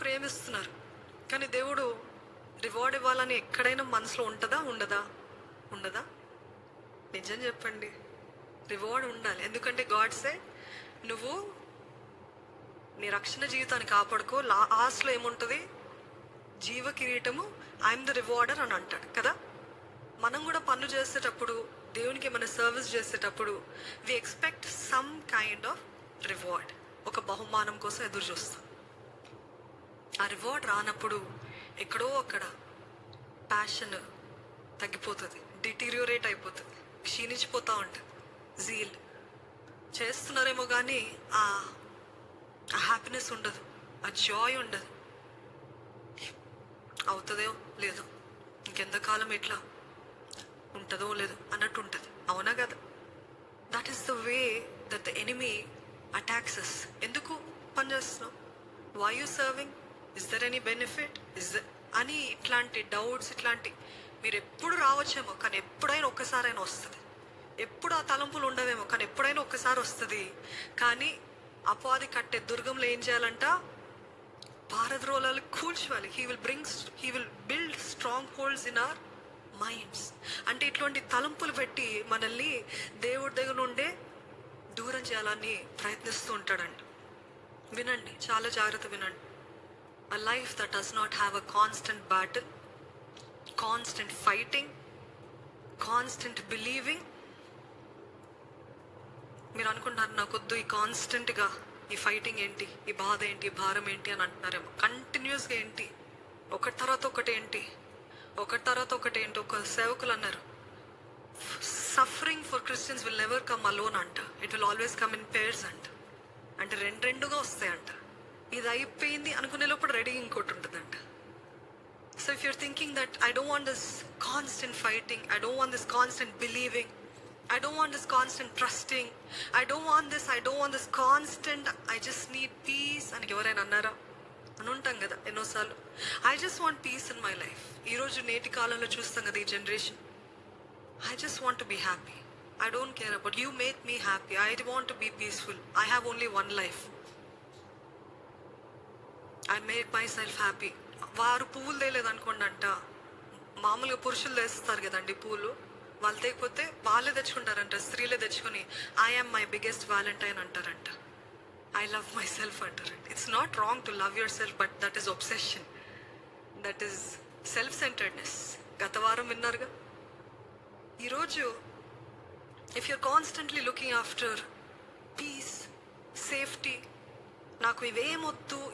ప్రేమిస్తున్నారు. కానీ దేవుడు రివార్డ్ ఇవ్వాలని ఎక్కడైనా మనసులో ఉంటుందా ఉండదా? ఉండదా? నిజం చెప్పండి. రివార్డ్ ఉండాలి. ఎందుకంటే గాడ్ సే నువ్వు నీ రక్షణ జీవితాన్ని కాపాడుకో. లా ఆస్లో ఏముంటుంది? జీవ కిరీటము. ఐఎమ్ ద రివార్డర్ అని అంటాడు కదా? మనం కూడా పనులు చేసేటప్పుడు దేవునికి ఏమైనా సర్వీస్ చేసేటప్పుడు we expect some kind of reward ఒక బహుమానం కోసం ఎదురు చూస్తాం. ఆ రివార్డ్ రానప్పుడు ఎక్కడో అక్కడ ప్యాషన్ తగ్గిపోతుంది డిటీరియోరేట్ అయిపోతుంది క్షీణించిపోతూ ఉంటుంది. జీల్ చేస్తున్నారేమో కానీ ఆ హ్యాపీనెస్ ఉండదు ఆ జాయ్ ఉండదు. అవుతుందో లేదో ఇంకెంతకాలం ఎట్లా ఉంటుందో లేదో అన్నట్టు ఉంటుంది. అవునా కదా? That is the way that the enemy attacks ఎందుకు పనిచేస్తున్నావు why you serving is there any benefit is అని ఇట్లాంటి డౌట్స్ ఇట్లాంటి? మీరు ఎప్పుడు రావచ్చేమో కానీ ఎప్పుడైనా ఒక్కసారైనా వస్తుంది. ఎప్పుడు ఆ తలంపులు ఉండవేమో కానీ ఎప్పుడైనా ఒక్కసారి వస్తుంది. కానీ అపాది కట్టే దుర్గంలో ఏం చేయాలంట? పారద్రోలాలు కూల్చోవాలి he will brings he will build strong holds in our minds అంటే ఇటువంటి తలంపులు పెట్టి మనల్ని దేవుడి దగ్గర నుండే దూరం చేయాలని ప్రయత్నిస్తూ ఉంటాడండి వినండి చాలా జాగ్రత్త వినండి. A life that does not have a constant battle, constant fighting constant believing మీరు అనుకుంటున్నారు నాకొద్దు ఈ కాన్స్టెంట్గా ఈ ఫైటింగ్ ఏంటి ఈ బాధ ఏంటి ఈ భారం ఏంటి అని అంటున్నారేమో. కంటిన్యూస్గా ఏంటి? ఒకటి తర్వాత ఒకటి ఏంటి? ఒకటి తర్వాత ఒకటి ఏంటి? ఒక సేవకులు అన్నారు. Suffering for Christians will never come alone అంట. It will always come in pairs అంట. అంటే రెండు రెండుగా వస్తాయంట. ఇది అయిపోయింది అనుకునే లోపల రెడీ ఇంకోటి ఉంటుందంట. So if you're thinking that I don't want this constant fighting I don't want this constant believing I don't want this constant trusting I don't want this I don't want this constant I just need peace అని ఎవరైనా అన్నారా? అని ఉంటాం కదా ఎన్నోసార్లు. I just want peace in my life ఈరోజు నేటి కాలంలో చూస్తాం కదా ఈ generation I just want to happy I don't care about you make me happy I want want to be peaceful. I have only I make myself happy వారు పువ్వులు తేలేదు అనుకోండి అంట మామూలుగా పురుషులు తెస్తారు కదండి పూలు. వాళ్ళు తేకపోతే వాళ్ళే తెచ్చుకుంటారంట స్త్రీలే తెచ్చుకొని ఐఎమ్ మై బిగ్గెస్ట్ వ్యాలంటైన్ అంటారంట. ఐ లవ్ మై సెల్ఫ్ అంటారంట. It's not wrong to love yourself but that is obsession that is self centredness గత వారం విన్నారుగా? ఈరోజు if you're constantly looking after peace safety నాకు ఇవేమొద్దు